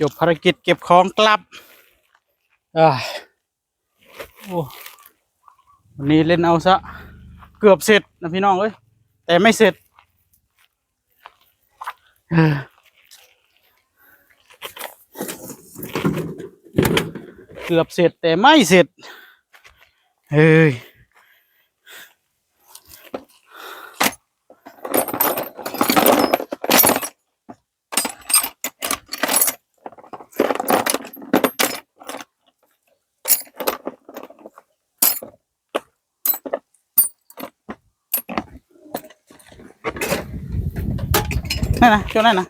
จบภารกิจเก็บของกลับอ่าโอ้วันนี้เล่นเอาซะ เกือบเสร็จนะพี่น้องเอ้ย แต่ไม่เสร็จเกือบเสร็จแต่ไม่เสร็จ เฮ้ย นั่นนะ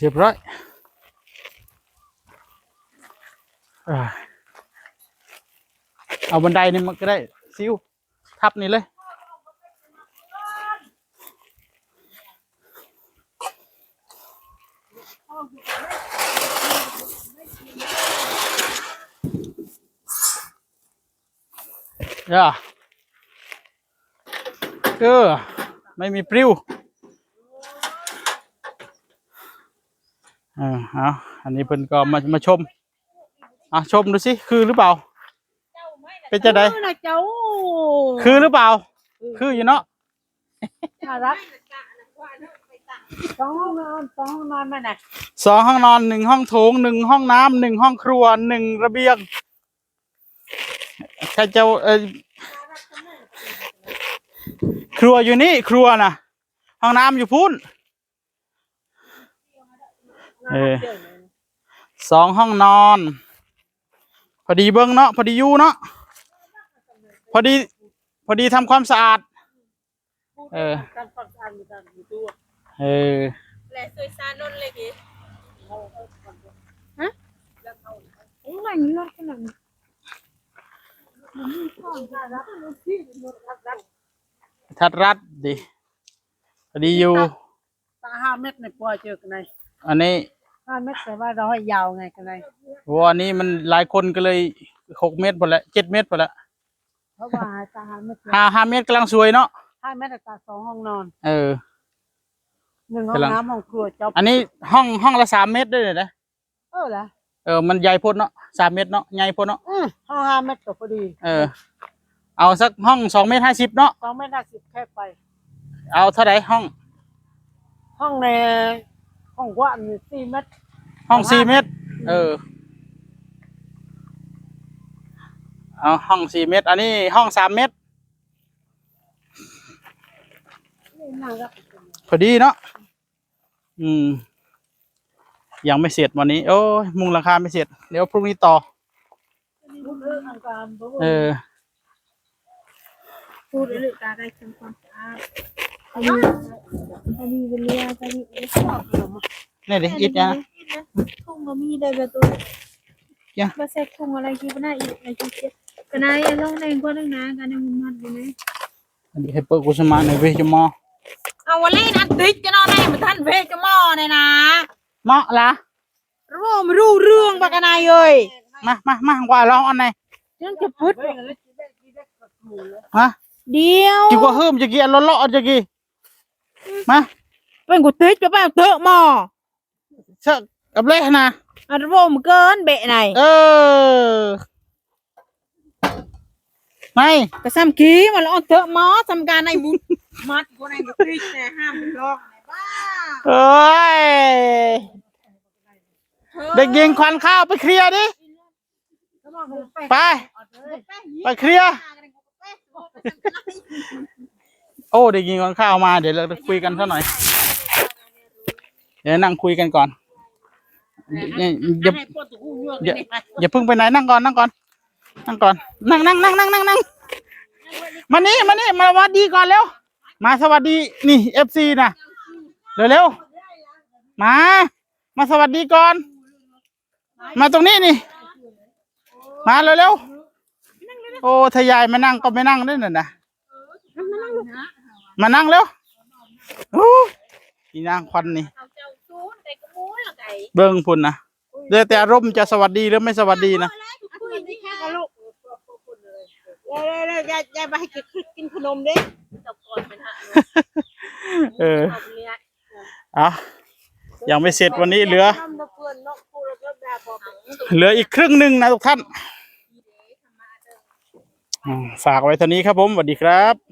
เรียบร้อยเอาบันไดนี่มันก็ได้ ซิวทับนี่เลยย่าเออไม่มีปลิว เออเอาอันนี้เพิ่นก็มามาชมอะชมดูสิคือหรือเปล่า เป็นจะไดเออนะเจ้าคือหรือเปล่า คืออยู่เนาะน่ารักสองห้องนอนสองห้องนอนมาไหนสองห้องนอนหนึ่งห้องโถงหนึ่งห้องน้ำหนึ่งห้องครัวหนึ่งระเบียงใครจะเออครัวอยู่นี่ ครัวนะห้องน้ำอยู่พุ้น เออสองห้องนอน พอดีเบิ้งเนาะพอดีอยู่เนาะพอดี พอดีทำความสะอาด เออ การฟังอ่านมีการมีตัวเออแหละสวยซานนเลยกี่โอ้ยนี่รถขนาดนี้มันมีข้องน่ารักมันที่มันน่ารักทัดรัดดิพอดีอยู่ตาห้าเม็ดในปอยเจอกันไหนอันนี้ ห้าเม็ดแต่ว่าเราให้ยาวไงกันไหนวัวนี้มันหลายคนก็เลยหกเมตรหมดแล้วเจ็ดเมตรหมดแล้วเพราะว่าตาห้าเม็ดห้าห้าเมตรกำลังสวยเนาะห้าเม็ดแต่ตาสองห้องนอน เออหนึ่งห้องน้ำห้องครัวจบอันนี้ห้องห้องละสามเมตรด้วยเลยนะเออละเออมันใหญ่พ้นเนาะสามเมตรเนาะใหญ่พ้นเนาะอืมห้องห้าเม็ดก็พอดี เออ เอาสักห้องสองเมตรห้าสิบเนาะสองเม็ดห้าสิบแค่ไป เอาเท่าไหร่ห้อง ห้องใน ห้องกว่างนี่สี่เม็ดห้องสี่เมตร เออ เอาห้องสี่เมตร อันนี้ห้องสามเมตรน่ารักพอดีเนาะ อืม ยังไม่เสร็จวันนี้ โอ้ยมุงราคาไม่เสร็จ เดี๋ยวพรุ่งนี้ต่อพูดเรื่องอาการบ่เออพูดเรื่องการได้ทำความสะอาดอันนี้อันนี้เป็นเรืออันนี้เป็นขอบขนม นี่ดิอิดนะทุ่งก็มีได้แบบตัวยังมาเซ็ตทุ่งอะไรกี่ปน้าอีกอะไรกี่เจ็ดปน้าไอ้ลงในกว่านึงนะกันยังมันอยู่ไหนอันนี้ให้เปิดกุสมาในเวจมอเอาวันเล่นอันติดจะนอนในมันท่านเพจหม้อเนี่ยนะเหมาะละรู้ไม่รู้เรื่องปากนายเอ้ยมามามาว่าลองอันไหนยังจะพูดฮะเดียวกี่กว่าเฮิมจะกี่อันเลาะๆจะกี่มาเป็นกูติดจะไปเถอะหม้อเชอะกับเล่นะ อันโรมเกินเบะไหนเออ ไม่ ก็ซ้ำกี้มาแล้วเอาเถอะหม้อทำการในบุญมัดกูในกูติดแต่ห้ามลอกไหนบ้าเอ้ย เด็กยิงควันข้าวไปเคลียร์ดิ ไป ไปเคลียร์ โอ้เด็กยิงควันข้าวมาเดี๋ยวเราคุยกันสักหน่อย เดี๋ยวนั่งคุยกันก่อน อย่าอย่าให้ปวดหูยั่วอย่าอย่าเพิ่งไปไหนนั่งก่อนนั่งก่อนนั่งก่อนนั่งนั่งนั่งนั่งนั่งนั่งมานี่มานี่มาสวัสดีก่อนเร็วมาสวัสดีนี่เอฟซีนะเร็วเร็วๆมา มาสวัสดีก่อน มาตรงนี้นี่ มาเร็วเร็วๆโอ้ทยายมานั่งก็ไม่นั่งด้วยน่ะนะมานั่งเร็วโอ้ยอีนางควันนี่เอาเจ้าซูน แต่กระมูนละไก่เบิ้งพุ่นนะเดี๋ยวแต่อารมณ์จะสวัสดีหรือไม่สวัสดีนะคุยนี่ค่ะลูกแล้วแล้วยายยายไปให้กินกินขนมเด้ตะกอนเป็นฮะเออเอาเลี้ยอะยังไม่เสร็จวันนี้เหลือน้ำตะเพื่อนนกพูแล้วก็ด่าบอกเหลืออีกครึ่งหนึ่งนะทุกท่านอืมฝากไว้เท่านี้ครับผมสวัสดีครับ